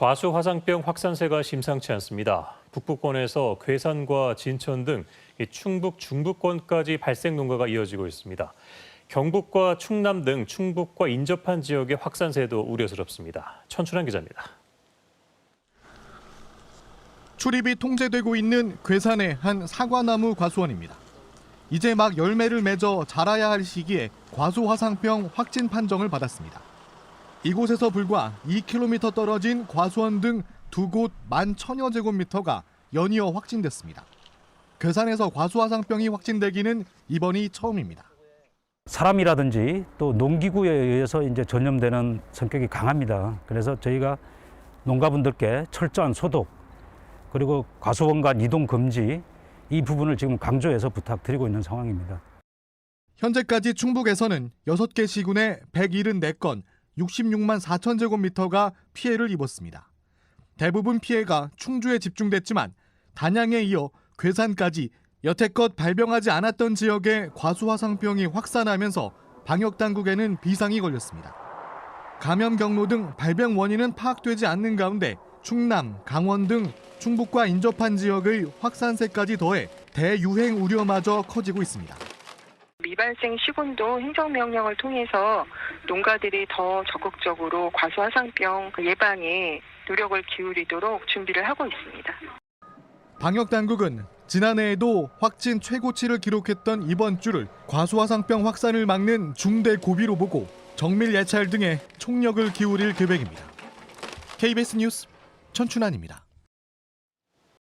과수 화상병 확산세가 심상치 않습니다. 북부권에서 괴산과 진천 등이 충북 중부권까지 발생 농가가 이어지고 있습니다. 경북과 충남 등 충북과 인접한 지역의 확산세도 우려스럽습니다. 천춘환 기자입니다. 출입이 통제되고 있는 괴산의 한 사과나무 과수원입니다. 이제 막 열매를 맺어 자라야 할 시기에 과수 화상병 확진 판정을 받았습니다. 이곳에서 불과 2km 떨어진 과수원 등 두곳만 천여 제곱미터가 연이어 확진됐습니다. 괴산에서 과수 화상병이 확진되기는 이번이 처음입니다. 사람이라든지 또 농기구에 의해서 이제 전염되는 성격이 강합니다. 그래서 저희가 농가분들께 철저한 소독 그리고 과수원 간 이동 금지 이 부분을 지금 강조해서 부탁드리고 있는 상황입니다. 현재까지 충북에서는 6개 시군에 174건 66만 4천 제곱미터가 피해를 입었습니다. 대부분 피해가 충주에 집중됐지만 단양에 이어 괴산까지 여태껏 발병하지 않았던 지역에 과수화상병이 확산하면서 방역 당국에는 비상이 걸렸습니다. 감염 경로 등 발병 원인은 파악되지 않는 가운데 충남, 강원 등 충북과 인접한 지역의 확산세까지 더해 대유행 우려마저 커지고 있습니다. 미발생 시군도 행정명령을 통해서 농가들이 더 적극적으로 과수화상병 예방에 노력을 기울이도록 준비를 하고 있습니다. 방역 당국은 지난해에도 확진 최고치를 기록했던 이번 주를 과수화상병 확산을 막는 중대 고비로 보고 정밀 예찰 등에 총력을 기울일 계획입니다. KBS 뉴스 천춘환입니다.